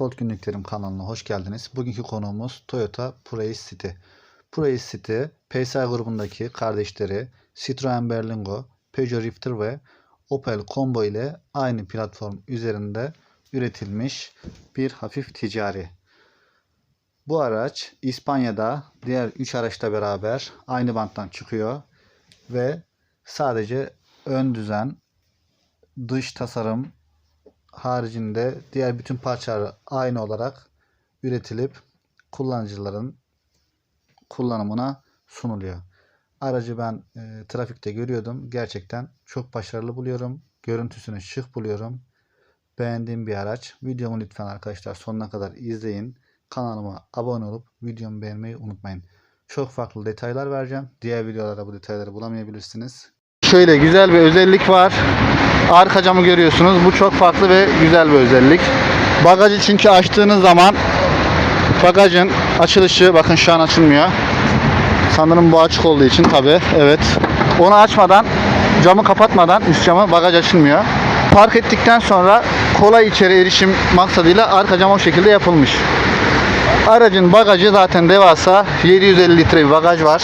Manifold Günlüklerim kanalına hoş geldiniz. Bugünkü konuğumuz Toyota Prius City. Prius City, PSA grubundaki kardeşleri Citroen Berlingo, Peugeot Rifter ve Opel Combo ile aynı platform üzerinde üretilmiş bir hafif ticari. Bu araç İspanya'da diğer 3 araçla beraber aynı banttan çıkıyor ve sadece ön düzen, dış tasarım haricinde diğer bütün parçalar aynı olarak üretilip kullanıcıların kullanımına sunuluyor. Aracı ben e, trafikte görüyordum. Gerçekten çok başarılı buluyorum. Görüntüsünü şık buluyorum. Beğendiğim bir araç. Videomu lütfen arkadaşlar sonuna kadar izleyin. Kanalıma abone olup videomu beğenmeyi unutmayın. Çok farklı detaylar vereceğim. Diğer videolarda bu detayları bulamayabilirsiniz. Şöyle güzel bir özellik var. Arka camı görüyorsunuz. Bu çok farklı ve güzel bir özellik. Bagajı çünkü açtığınız zaman bagajın açılışı bakın şu an açılmıyor. Sanırım bu açık olduğu için tabi. Evet. Onu açmadan camı kapatmadan üst camı bagaj açılmıyor. Park ettikten sonra kolay içeri erişim maksadıyla arka cam o şekilde yapılmış. Aracın bagajı zaten devasa 750 litre bir bagaj var.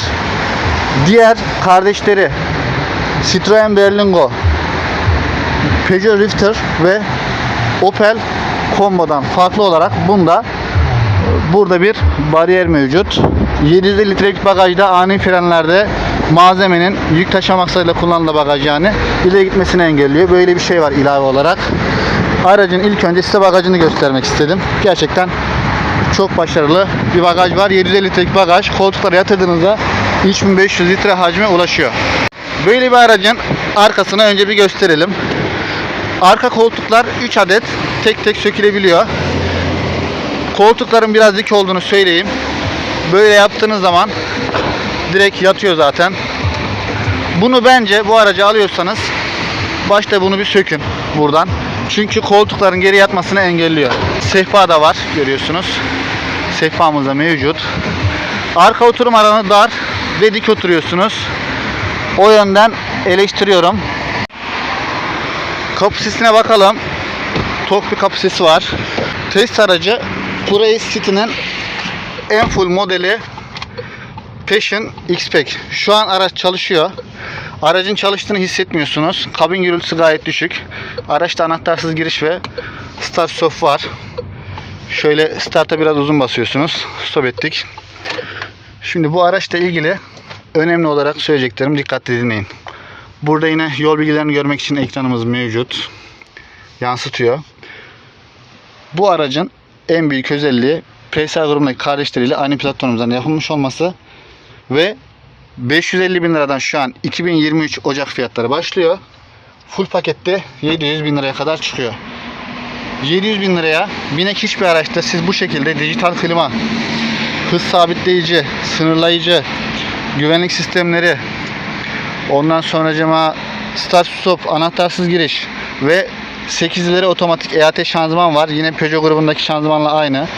Diğer kardeşleri Citroen Berlingo, Peugeot Rifter ve Opel Combo'dan farklı olarak bunda burada bir bariyer mevcut. 750 litrelik bagajda ani frenlerde malzemenin yük taşıma maksadıyla kullanılan bagaj yani ileri gitmesini engelliyor. Böyle bir şey var ilave olarak. Aracın ilk önce size bagajını göstermek istedim. Gerçekten çok başarılı bir bagaj var. 750 litrelik bagaj. Koltuklara yatırdığınızda 3500 litre hacme ulaşıyor. Böyle bir aracın arkasını önce bir gösterelim. Arka koltuklar 3 adet tek tek sökülebiliyor. Koltukların biraz dik olduğunu söyleyeyim. Böyle yaptığınız zaman direkt yatıyor zaten. Bunu bence bu aracı alıyorsanız başta bunu bir sökün buradan. Çünkü koltukların geri yatmasını engelliyor. Sehpa da var görüyorsunuz. Sehpamız da mevcut. Arka oturum alanı dar ve dik oturuyorsunuz. O yönden eleştiriyorum. Kapı sesine bakalım. Tok bir kapı sesi var. Test aracı Prius City'nin en full modeli Passion X-Pack. Şu an araç çalışıyor. Aracın çalıştığını hissetmiyorsunuz. Kabin gürültüsü gayet düşük. Araçta anahtarsız giriş ve start stop var. Şöyle start'a biraz uzun basıyorsunuz. Stop ettik. Şimdi bu araçla ilgili önemli olarak söyleyeceklerim dikkatli dinleyin. Burada yine yol bilgilerini görmek için ekranımız mevcut. Yansıtıyor. Bu aracın en büyük özelliği PSA grubundaki kardeşleriyle aynı platformumuzdan yapılmış olması ve 550 bin liradan şu an 2023 Ocak fiyatları başlıyor. Full pakette 700 bin liraya kadar çıkıyor. 700 bin liraya binek hiçbir araçta siz bu şekilde dijital klima, hız sabitleyici, sınırlayıcı, güvenlik sistemleri, ondan sonracıma start stop, anahtarsız giriş ve 8 ileri otomatik EAT şanzıman var. Yine Peugeot grubundaki şanzımanla aynı.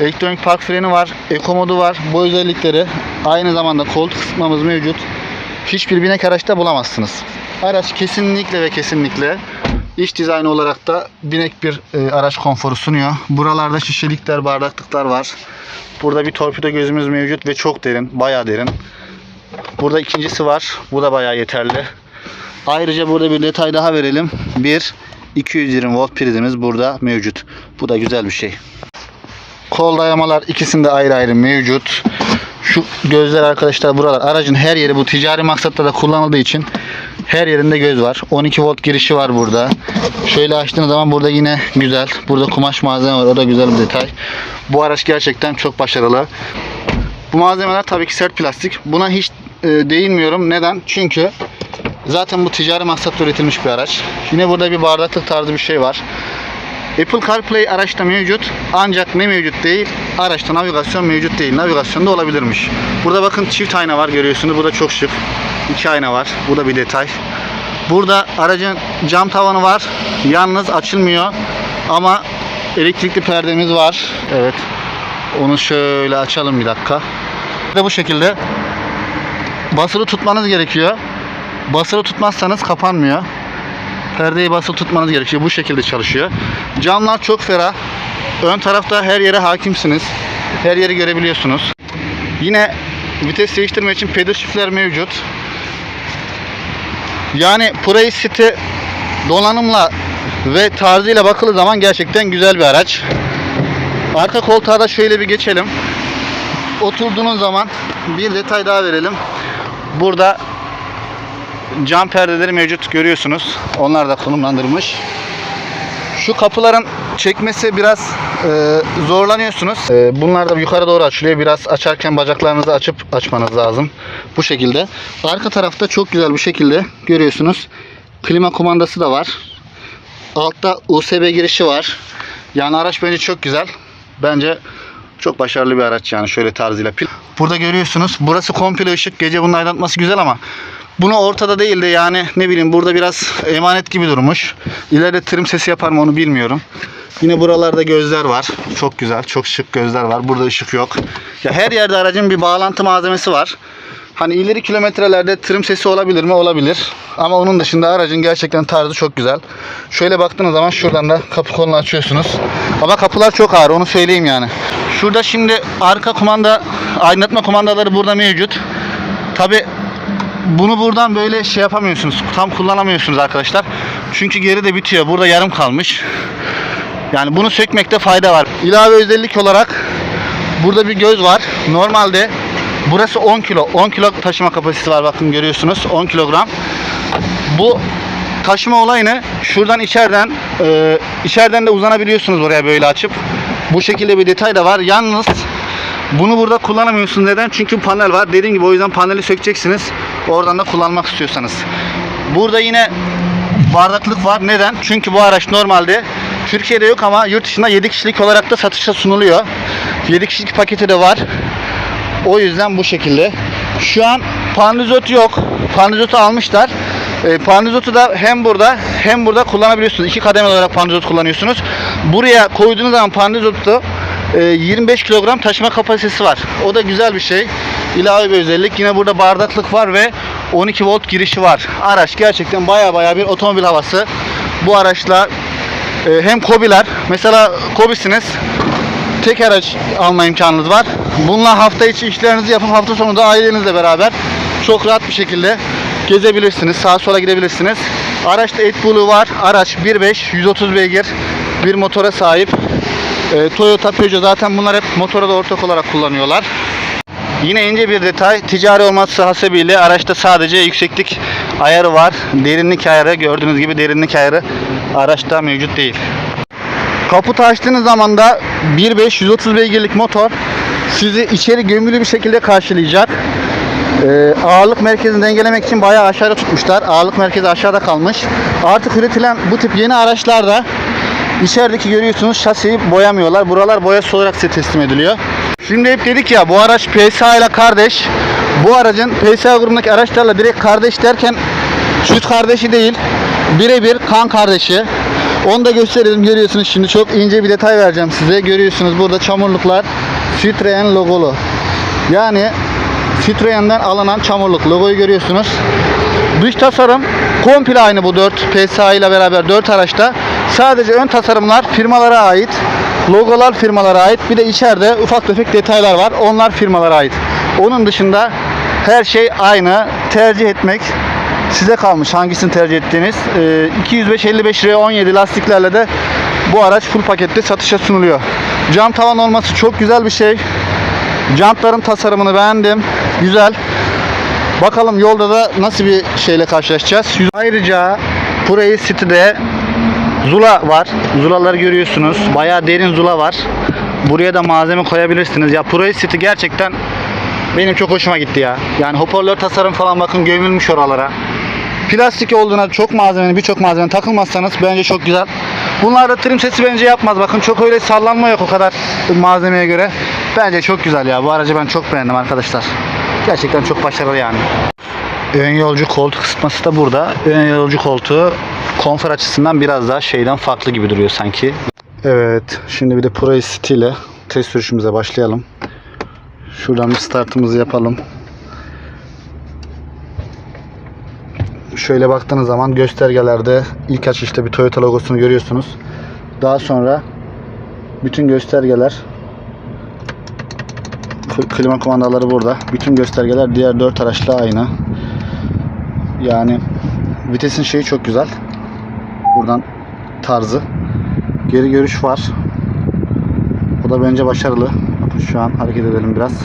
Elektronik park freni var, eko modu var. Bu özellikleri aynı zamanda koltuk ısıtmamız mevcut. Hiçbir binek araçta bulamazsınız. Araç kesinlikle ve kesinlikle iç dizaynı olarak da binek bir e, araç konforu sunuyor. Buralarda şişelikler, bardaklıklar var. Burada bir torpido gözümüz mevcut ve çok derin, bayağı derin. Burada ikincisi var. Bu da bayağı yeterli. Ayrıca burada bir detay daha verelim. Bir 220 volt prizimiz burada mevcut. Bu da güzel bir şey. Kol dayamalar ikisinde ayrı ayrı mevcut. Şu gözler arkadaşlar buralar. Aracın her yeri bu ticari maksatla da kullanıldığı için her yerinde göz var. 12 volt girişi var burada. Şöyle açtığınız zaman burada yine güzel. Burada kumaş malzeme var. O da güzel bir detay. Bu araç gerçekten çok başarılı. Bu malzemeler tabii ki sert plastik. Buna hiç e, değinmiyorum. Neden? Çünkü zaten bu ticari maksatla üretilmiş bir araç. Yine burada bir bardaklık tarzı bir şey var. Apple CarPlay araçta mevcut ancak ne mevcut değil? Araçta navigasyon mevcut değil. Navigasyon da olabilirmiş. Burada bakın çift ayna var görüyorsunuz. Bu da çok şık. İki ayna var. Bu da bir detay. Burada aracın cam tavanı var. Yalnız açılmıyor. Ama elektrikli perdemiz var. Evet. Onu şöyle açalım bir dakika. Ve bu şekilde basılı tutmanız gerekiyor. Basılı tutmazsanız kapanmıyor. Perdeyi basılı tutmanız gerekiyor. Bu şekilde çalışıyor. Camlar çok ferah. ön tarafta her yere hakimsiniz. Her yeri görebiliyorsunuz. Yine vites değiştirme için pedal shift'ler mevcut. Yani Praise City donanımla ve tarzıyla bakıldığı zaman gerçekten güzel bir araç. Arka koltuğa da şöyle bir geçelim. Oturduğunuz zaman bir detay daha verelim. Burada cam perdeleri mevcut görüyorsunuz. Onlar da konumlandırılmış. Şu kapıların çekmesi biraz e, zorlanıyorsunuz. E, bunlar da yukarı doğru açılıyor. Biraz açarken bacaklarınızı açıp açmanız lazım. Bu şekilde. Arka tarafta çok güzel bir şekilde görüyorsunuz. Klima kumandası da var. Altta USB girişi var. Yani araç bence çok güzel. Bence çok başarılı bir araç yani şöyle tarzıyla. Burada görüyorsunuz. Burası komple ışık. Gece bunun aydınlatması güzel ama bunu ortada değil de yani ne bileyim burada biraz emanet gibi durmuş. İleride trim sesi yapar mı onu bilmiyorum. Yine buralarda gözler var. Çok güzel. Çok şık gözler var. Burada ışık yok. Ya her yerde aracın bir bağlantı malzemesi var. Hani ileri kilometrelerde trim sesi olabilir mi? Olabilir. Ama onun dışında aracın gerçekten tarzı çok güzel. Şöyle baktığınız zaman şuradan da kapı kolunu açıyorsunuz. Ama kapılar çok ağır onu söyleyeyim yani. Şurada şimdi arka kumanda, aydınlatma kumandaları burada mevcut. Tabi bunu buradan böyle şey yapamıyorsunuz. Tam kullanamıyorsunuz arkadaşlar. Çünkü geri de bitiyor. Burada yarım kalmış. Yani bunu sökmekte fayda var. İlave özellik olarak burada bir göz var. Normalde burası 10 kilo. 10 kilo taşıma kapasitesi var bakın görüyorsunuz. 10 kilogram. Bu taşıma olayını şuradan içeriden e, içeriden de uzanabiliyorsunuz oraya böyle açıp. Bu şekilde bir detay da var. Yalnız bunu burada kullanamıyorsunuz. Neden? Çünkü panel var. Dediğim gibi o yüzden paneli sökeceksiniz. Oradan da kullanmak istiyorsanız. Burada yine bardaklık var. Neden? Çünkü bu araç normalde Türkiye'de yok ama yurt dışında 7 kişilik olarak da satışa sunuluyor. 7 kişilik paketi de var. O yüzden bu şekilde. Şu an pandizotu yok. Pandizotu almışlar. E, pandizotu da hem burada hem burada kullanabiliyorsunuz. İki kademe olarak pandizot kullanıyorsunuz. Buraya koyduğunuz zaman pandizotu e, 25 kilogram taşıma kapasitesi var. O da güzel bir şey. İlave bir özellik. Yine burada bardaklık var ve 12 volt girişi var. Araç gerçekten baya baya bir otomobil havası. Bu araçla e, hem kobiler mesela kobisiniz tek araç alma imkanınız var. Bununla hafta içi işlerinizi yapıp hafta sonu da ailenizle beraber çok rahat bir şekilde gezebilirsiniz. Sağa sola gidebilirsiniz. Araçta AdBlue var. Araç 1.5 130 beygir bir motora sahip. Ee, Toyota Peugeot zaten bunlar hep motora da ortak olarak kullanıyorlar. Yine ince bir detay. Ticari olması hasebiyle araçta sadece yükseklik ayarı var. Derinlik ayarı gördüğünüz gibi derinlik ayarı araçta mevcut değil. Kaputu açtığınız zaman da 1.5 130 beygirlik motor sizi içeri gömülü bir şekilde karşılayacak. Ee, ağırlık merkezini dengelemek için bayağı aşağıda tutmuşlar. Ağırlık merkezi aşağıda kalmış. Artık üretilen bu tip yeni araçlarda içerideki görüyorsunuz şasiyi boyamıyorlar. Buralar boyasız olarak size teslim ediliyor. Şimdi hep dedik ya bu araç PSA ile kardeş. Bu aracın PSA grubundaki araçlarla direkt kardeş derken süt kardeşi değil. Birebir kan kardeşi. Onu da gösterelim görüyorsunuz şimdi çok ince bir detay vereceğim size. Görüyorsunuz burada çamurluklar Citroen logolu. Yani Citroen'den alınan çamurluk logoyu görüyorsunuz. Dış tasarım komple aynı bu 4 PSA ile beraber 4 araçta. Sadece ön tasarımlar firmalara ait. Logolar firmalara ait. Bir de içeride ufak tefek detaylar var. Onlar firmalara ait. Onun dışında her şey aynı. Tercih etmek size kalmış hangisini tercih ettiğiniz. Ee, 205-55 R17 lastiklerle de bu araç full pakette satışa sunuluyor. Cam tavan olması çok güzel bir şey. Jantların tasarımını beğendim. Güzel. Bakalım yolda da nasıl bir şeyle karşılaşacağız. Ayrıca burayı City'de Zula var. Zulaları görüyorsunuz. Bayağı derin zula var. Buraya da malzeme koyabilirsiniz. Ya Pro City gerçekten benim çok hoşuma gitti ya. Yani hoparlör tasarım falan bakın gömülmüş oralara. Plastik olduğuna çok malzemenin birçok malzeme takılmazsanız bence çok güzel. Bunlarda trim sesi bence yapmaz. Bakın çok öyle sallanma yok o kadar malzemeye göre. Bence çok güzel ya. Bu aracı ben çok beğendim arkadaşlar. Gerçekten çok başarılı yani. Ön yolcu koltuk ısıtması da burada. Ön yolcu koltuğu konfor açısından biraz daha şeyden farklı gibi duruyor sanki. Evet. Şimdi bir de Pro City ile test sürüşümüze başlayalım. Şuradan bir startımızı yapalım. Şöyle baktığınız zaman göstergelerde ilk açışta bir Toyota logosunu görüyorsunuz. Daha sonra Bütün göstergeler klima kumandaları burada. Bütün göstergeler diğer 4 araçla aynı. Yani vitesin şeyi çok güzel. Buradan tarzı. Geri görüş var. Bu da bence başarılı. Şu an hareket edelim biraz.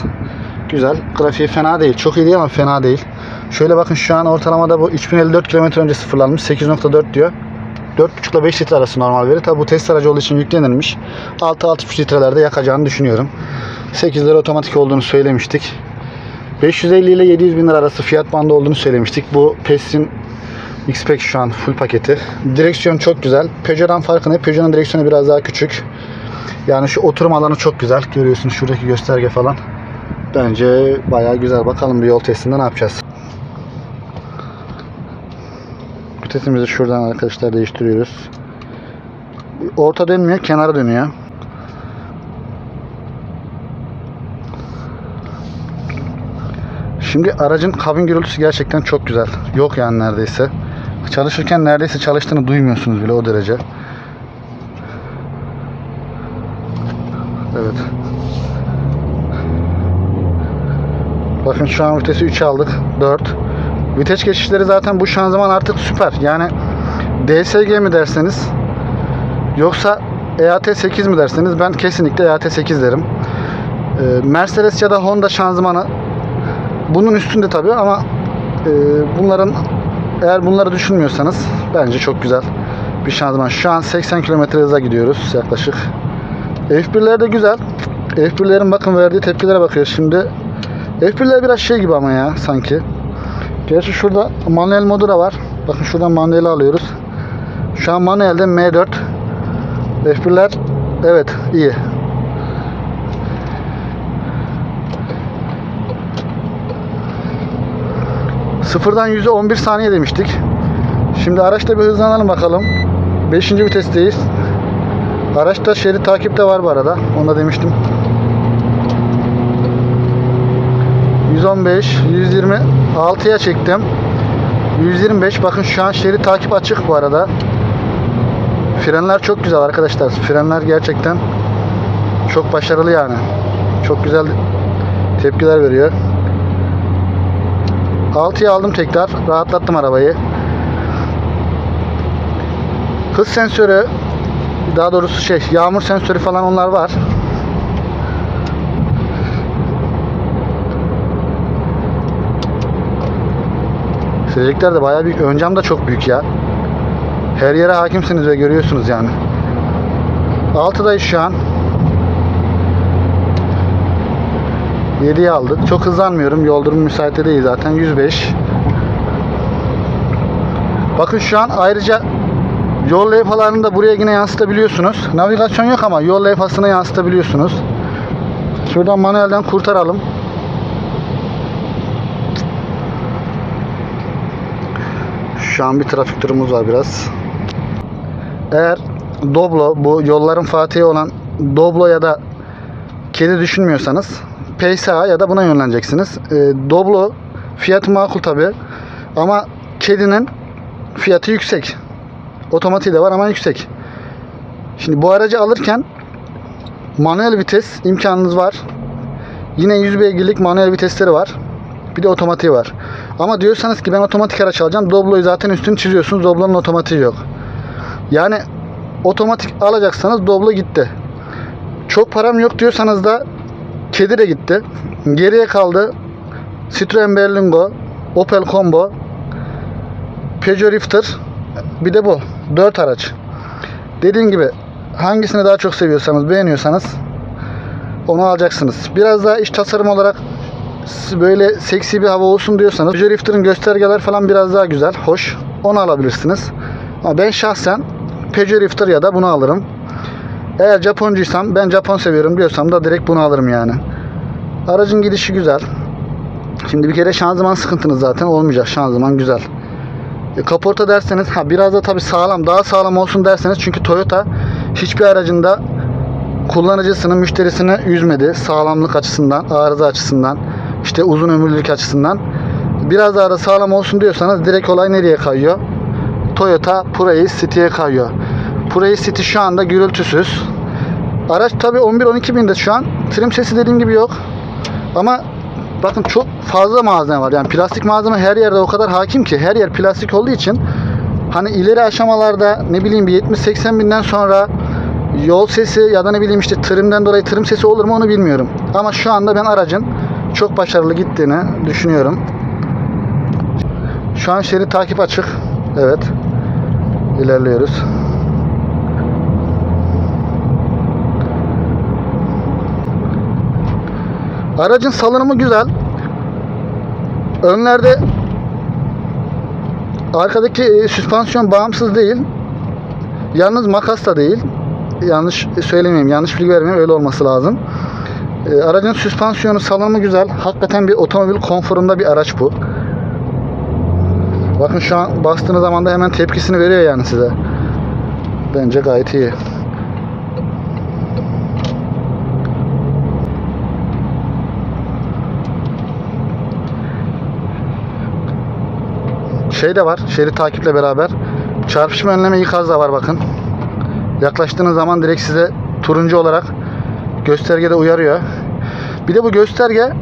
Güzel. Grafiği fena değil. Çok iyi değil ama fena değil. Şöyle bakın şu an ortalamada bu 3054 km önce sıfırlanmış. 8.4 diyor. 4.5 ile 5 litre arası normal veri. Tabi bu test aracı olduğu için yüklenilmiş. 6-6.5 litrelerde yakacağını düşünüyorum. 8'leri otomatik olduğunu söylemiştik. 550 ile 700 bin lira arası fiyat bandı olduğunu söylemiştik. Bu PES'in X-Pack şu an full paketi. Direksiyon çok güzel. Peugeot'dan farkı ne? Peugeot'un direksiyonu biraz daha küçük. Yani şu oturum alanı çok güzel. Görüyorsunuz şuradaki gösterge falan. Bence bayağı güzel. Bakalım bir yol testinde ne yapacağız. Vitesimizi şuradan arkadaşlar değiştiriyoruz. Orta dönmüyor, kenara dönüyor. Şimdi aracın kabin gürültüsü gerçekten çok güzel. Yok yani neredeyse. Çalışırken neredeyse çalıştığını duymuyorsunuz bile o derece. Evet. Bakın şu an vitesi 3 aldık. 4. Vites geçişleri zaten bu şanzıman artık süper. Yani DSG mi derseniz yoksa EAT 8 mi derseniz ben kesinlikle EAT 8 derim. Ee, Mercedes ya da Honda şanzımanı bunun üstünde tabii ama e, bunların eğer bunları düşünmüyorsanız bence çok güzel bir şanzıman. Şu an 80 km hıza gidiyoruz yaklaşık. F1'ler de güzel. F1'lerin bakın verdiği tepkilere bakıyoruz şimdi. F1'ler biraz şey gibi ama ya sanki. Gerçi şurada manuel modu da var. Bakın şuradan manueli alıyoruz. Şu an manuelde M4. F1'ler evet iyi. Sıfırdan 100'e 11 saniye demiştik. Şimdi araçta bir hızlanalım bakalım. 5. vitesteyiz. Araçta şerit takip de var bu arada. Onu da demiştim. 115, 120, 6'ya çektim. 125 bakın şu an şerit takip açık bu arada. Frenler çok güzel arkadaşlar. Frenler gerçekten çok başarılı yani. Çok güzel tepkiler veriyor. 6'ya aldım tekrar. Rahatlattım arabayı. Hız sensörü daha doğrusu şey yağmur sensörü falan onlar var. Silecekler de bayağı büyük. Ön cam da çok büyük ya. Her yere hakimsiniz ve görüyorsunuz yani. 6'dayız şu an. 7'yi aldık. Çok hızlanmıyorum. Yol durumu müsait de değil zaten. 105. Bakın şu an ayrıca yol levhalarını da buraya yine yansıtabiliyorsunuz. Navigasyon yok ama yol levhasını yansıtabiliyorsunuz. Şuradan manuelden kurtaralım. Şu an bir trafik durumumuz var biraz. Eğer Doblo bu yolların fatihi olan Doblo ya da kedi düşünmüyorsanız PSA ya da buna yönleneceksiniz. E, Doblo fiyatı makul tabi ama kedinin fiyatı yüksek. Otomatiği de var ama yüksek. Şimdi bu aracı alırken manuel vites imkanınız var. Yine 100 beygirlik manuel vitesleri var. Bir de otomatiği var. Ama diyorsanız ki ben otomatik araç alacağım. Doblo'yu zaten üstünü çiziyorsunuz. Doblo'nun otomatiği yok. Yani otomatik alacaksanız Doblo gitti. Çok param yok diyorsanız da kedi de gitti. Geriye kaldı Citroen Berlingo, Opel Combo, Peugeot Rifter, bir de bu. 4 araç. Dediğim gibi hangisini daha çok seviyorsanız, beğeniyorsanız onu alacaksınız. Biraz daha iç tasarım olarak böyle seksi bir hava olsun diyorsanız Peugeot Rifter'ın göstergeler falan biraz daha güzel, hoş. Onu alabilirsiniz. Ama ben şahsen Peugeot Rifter ya da bunu alırım. Eğer Japoncuysam ben Japon seviyorum diyorsam da direkt bunu alırım yani. Aracın gidişi güzel. Şimdi bir kere şanzıman sıkıntınız zaten olmayacak. Şanzıman güzel. E, kaporta derseniz ha biraz da tabi sağlam daha sağlam olsun derseniz çünkü Toyota hiçbir aracında kullanıcısını müşterisini üzmedi sağlamlık açısından arıza açısından işte uzun ömürlülük açısından biraz daha da sağlam olsun diyorsanız direkt olay nereye kayıyor Toyota Prius City'ye kayıyor Prius City şu anda gürültüsüz Araç tabi 11-12 binde şu an. Trim sesi dediğim gibi yok. Ama bakın çok fazla malzeme var. Yani plastik malzeme her yerde o kadar hakim ki. Her yer plastik olduğu için hani ileri aşamalarda ne bileyim bir 70-80 binden sonra yol sesi ya da ne bileyim işte trimden dolayı trim sesi olur mu onu bilmiyorum. Ama şu anda ben aracın çok başarılı gittiğini düşünüyorum. Şu an şerit takip açık. Evet. İlerliyoruz. Aracın salınımı güzel. Önlerde arkadaki e, süspansiyon bağımsız değil. Yalnız makas da değil. Yanlış söylemeyeyim, yanlış bilgi vermeyeyim. Öyle olması lazım. E, aracın süspansiyonu, salınımı güzel. Hakikaten bir otomobil konforunda bir araç bu. Bakın şu an bastığınız zaman da hemen tepkisini veriyor yani size. Bence gayet iyi. Şey de var, şerit takiple beraber. Çarpışma önleme ikaz da var bakın. Yaklaştığınız zaman direkt size turuncu olarak göstergede uyarıyor. Bir de bu gösterge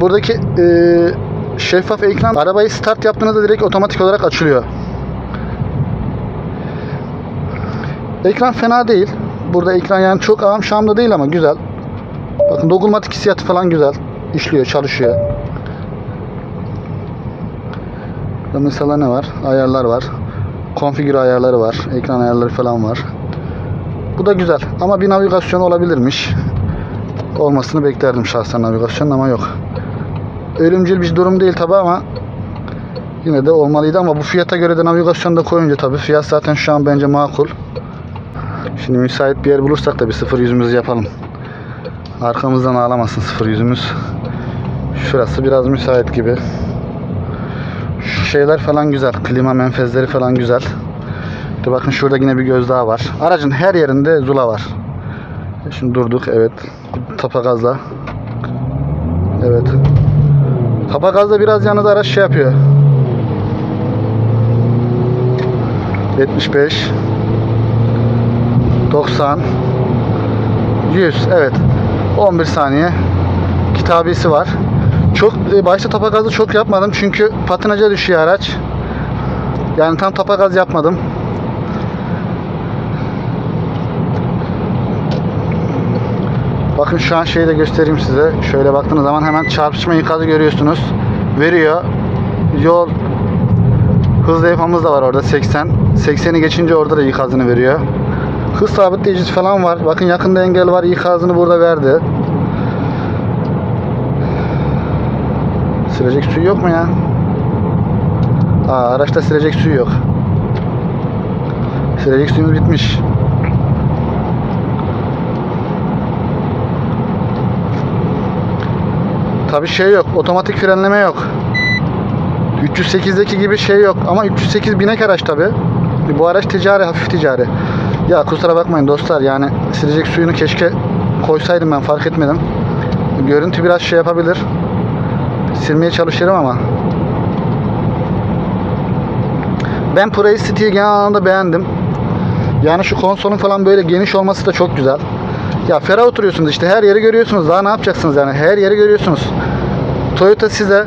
buradaki eee şeffaf ekran arabayı start yaptığınızda direkt otomatik olarak açılıyor. Ekran fena değil. Burada ekran yani çok ağam şamda değil ama güzel. Bakın dokunmatik hissiyatı falan güzel. İşliyor, çalışıyor. Burada mesela ne var? Ayarlar var. Konfigür ayarları var. Ekran ayarları falan var. Bu da güzel. Ama bir navigasyon olabilirmiş. Olmasını beklerdim şahsen navigasyon ama yok ölümcül bir durum değil tabi ama yine de olmalıydı ama bu fiyata göre de navigasyonda koyunca tabi fiyat zaten şu an bence makul. Şimdi müsait bir yer bulursak da bir sıfır yüzümüzü yapalım. Arkamızdan ağlamasın sıfır yüzümüz. Şurası biraz müsait gibi. Şu şeyler falan güzel. Klima menfezleri falan güzel. İşte bakın şurada yine bir göz daha var. Aracın her yerinde zula var. Şimdi durduk evet. Tapa gazla. Evet. Tapa gazda biraz yalnız araç şey yapıyor. 75 90 100 evet 11 saniye kitabesi var. Çok e, başta tapa gazı çok yapmadım çünkü patinaja düşüyor araç. Yani tam tapa gaz yapmadım. Bakın şu an şeyi de göstereyim size. Şöyle baktığınız zaman hemen çarpışma ikazı görüyorsunuz. Veriyor. Yol hız levhamız da var orada 80. 80'i geçince orada da ikazını veriyor. Hız sabitleyicisi falan var. Bakın yakında engel var. İkazını burada verdi. Silecek suyu yok mu ya? Aa, araçta silecek suyu yok. Silecek suyumuz bitmiş. Tabi şey yok. Otomatik frenleme yok. 308'deki gibi şey yok. Ama 308 binek araç tabi. Bu araç ticari, hafif ticari. Ya kusura bakmayın dostlar yani silecek suyunu keşke koysaydım ben fark etmedim. Görüntü biraz şey yapabilir. Silmeye çalışırım ama. Ben Prius City'yi genel anlamda beğendim. Yani şu konsolun falan böyle geniş olması da çok güzel. Ya ferah oturuyorsunuz işte her yeri görüyorsunuz. Daha ne yapacaksınız yani? Her yeri görüyorsunuz. Toyota size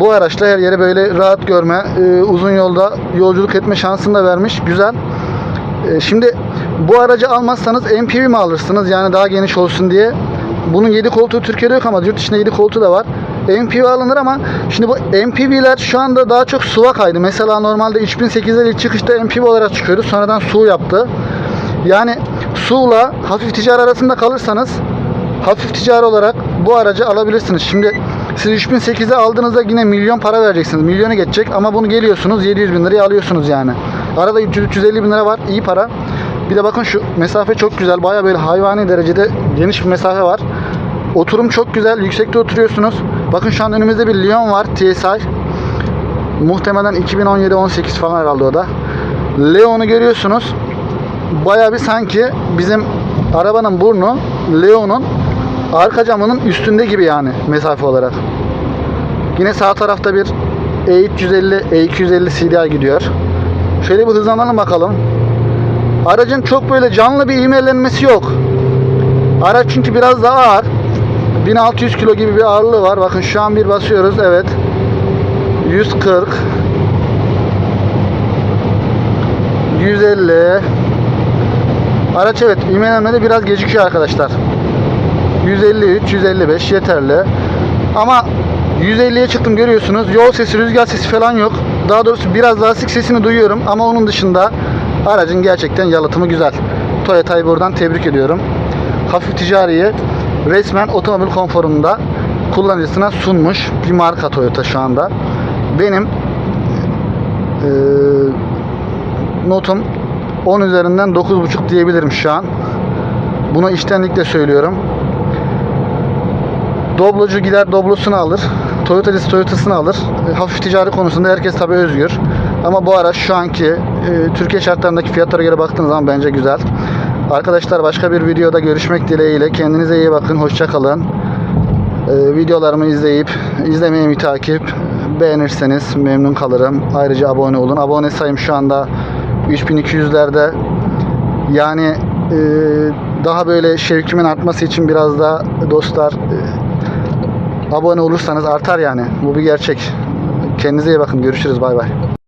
bu araçla her yeri böyle rahat görme, e, uzun yolda yolculuk etme şansını da vermiş. Güzel. E, şimdi bu aracı almazsanız MPV mi alırsınız? Yani daha geniş olsun diye. Bunun 7 koltuğu Türkiye'de yok ama yurt dışında 7 koltuğu da var. MPV alınır ama şimdi bu MPV'ler şu anda daha çok SUV'a kaydı. Mesela normalde 3008'ler ilk çıkışta MPV olarak çıkıyordu. Sonradan SUV yaptı. Yani SUV'la hafif ticari arasında kalırsanız hafif ticari olarak bu aracı alabilirsiniz. Şimdi siz 3008'e aldığınızda yine milyon para vereceksiniz. Milyonu geçecek ama bunu geliyorsunuz 700 bin liraya alıyorsunuz yani. Arada 300-350 bin lira var. iyi para. Bir de bakın şu mesafe çok güzel. Baya böyle hayvani derecede geniş bir mesafe var. Oturum çok güzel. Yüksekte oturuyorsunuz. Bakın şu an önümüzde bir Leon var. TSI. Muhtemelen 2017-18 falan herhalde o da. Leon'u görüyorsunuz. Baya bir sanki bizim arabanın burnu Leon'un arka camının üstünde gibi yani mesafe olarak. Yine sağ tarafta bir E350, E250 CDI gidiyor. Şöyle bir hızlanalım bakalım. Aracın çok böyle canlı bir ivmelenmesi yok. Araç çünkü biraz daha ağır. 1600 kilo gibi bir ağırlığı var. Bakın şu an bir basıyoruz. Evet. 140 150 Araç evet ivmelenmede biraz gecikiyor arkadaşlar. 153 155 yeterli. Ama 150'ye çıktım görüyorsunuz. Yol sesi, rüzgar sesi falan yok. Daha doğrusu biraz lastik sesini duyuyorum ama onun dışında aracın gerçekten yalıtımı güzel. Toyota'yı buradan tebrik ediyorum. Hafif ticariyi resmen otomobil konforunda kullanıcısına sunmuş bir marka Toyota şu anda. Benim eee notum 10 üzerinden 9.5 diyebilirim şu an. Bunu içtenlikle söylüyorum. Doblocu gider doblosunu alır. Toyota'cısı Toyota'sını alır. E, Hafif ticari konusunda herkes tabi özgür. Ama bu araç şu anki e, Türkiye şartlarındaki fiyatlara göre baktığınız zaman bence güzel. Arkadaşlar başka bir videoda görüşmek dileğiyle. Kendinize iyi bakın. Hoşça kalın. E, videolarımı izleyip, izlemeyi mi takip beğenirseniz memnun kalırım. Ayrıca abone olun. Abone sayım şu anda 3200'lerde. Yani e, daha böyle şevkimin artması için biraz da dostlar e, abone olursanız artar yani. Bu bir gerçek. Kendinize iyi bakın. Görüşürüz. Bay bay.